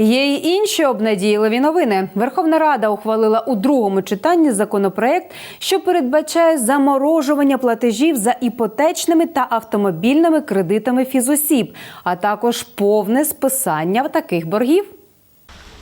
Є й інші обнадійливі новини. Верховна Рада ухвалила у другому читанні законопроект, що передбачає заморожування платежів за іпотечними та автомобільними кредитами фізосіб, а також повне списання таких боргів.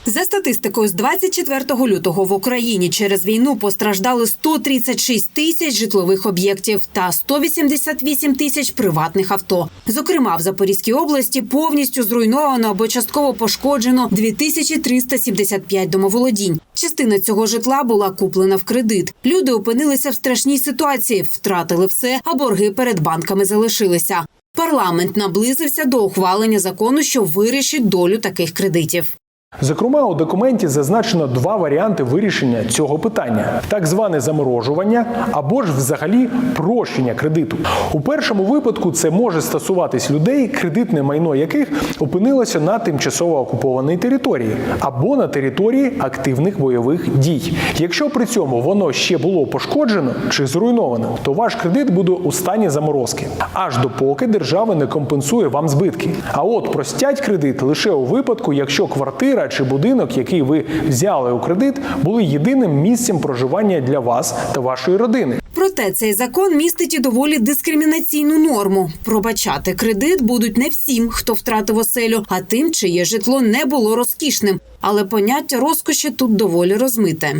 За статистикою, з 24 лютого в Україні через війну постраждали 136 тисяч житлових об'єктів та 188 тисяч приватних авто. Зокрема, в Запорізькій області повністю зруйновано або частково пошкоджено 2375 домоволодінь. Частина цього житла була куплена в кредит. Люди опинилися в страшній ситуації, втратили все, а борги перед банками залишилися. Парламент наблизився до ухвалення закону, що вирішить долю таких кредитів. Зокрема, у документі зазначено два варіанти вирішення цього питання: так зване заморожування або ж взагалі прощення кредиту. У першому випадку це може стосуватись людей, кредитне майно яких опинилося на тимчасово окупованій території або на території активних бойових дій. Якщо при цьому воно ще було пошкоджено чи зруйновано, то ваш кредит буде у стані заморозки, аж допоки держава не компенсує вам збитки. А от простять кредит лише у випадку, якщо квартира чи будинок, який ви взяли у кредит, були єдиним місцем проживання для вас та вашої родини. Проте цей закон містить і доволі дискримінаційну норму. Пробачати кредит будуть не всім, хто втратив оселю, а тим, чиє житло не було розкішним. Але поняття розкоші тут доволі розмите.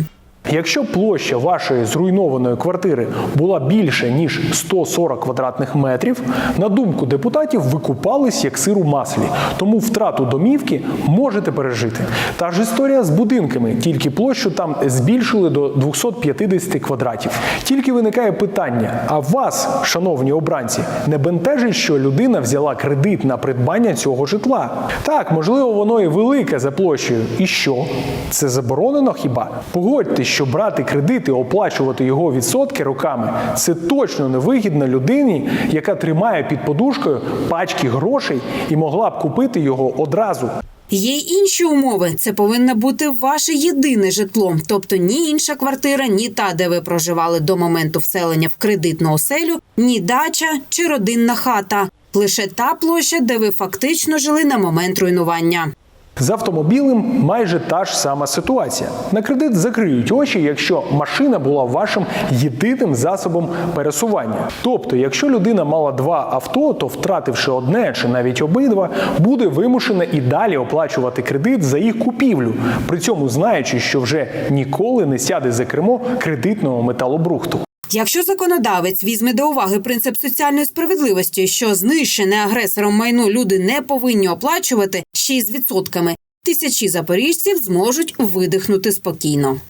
Якщо площа вашої зруйнованої квартири була більше ніж 140 квадратних метрів, на думку депутатів, ви купались як сир у маслі, тому втрату домівки можете пережити. Та ж історія з будинками, тільки площу там збільшили до 250 квадратів. Тільки виникає питання: а вас, шановні обранці, не бентежить, що людина взяла кредит на придбання цього житла? Так, можливо, воно і велике за площею. І що? Це заборонено хіба? Погодьтесь, що брати кредит і оплачувати його відсотки роками це точно невигідно людині, яка тримає під подушкою пачки грошей і могла б купити його одразу. Є й інші умови. Це повинно бути ваше єдине житло, тобто ні інша квартира, ні та, де ви проживали до моменту вселення в кредитну оселю, ні дача чи родинна хата. Лише та площа, де ви фактично жили на момент руйнування. З автомобілем майже та ж сама ситуація. На кредит закриють очі, якщо машина була вашим єдиним засобом пересування. Тобто, якщо людина мала два авто, то втративши одне чи навіть обидва, буде вимушена і далі оплачувати кредит за їх купівлю, при цьому знаючи, що вже ніколи не сяде за кермо кредитного металобрухту. Якщо законодавець візьме до уваги принцип соціальної справедливості, що знищене агресором майно люди не повинні оплачувати ще й з відсотками, тисячі запоріжців зможуть видихнути спокійно.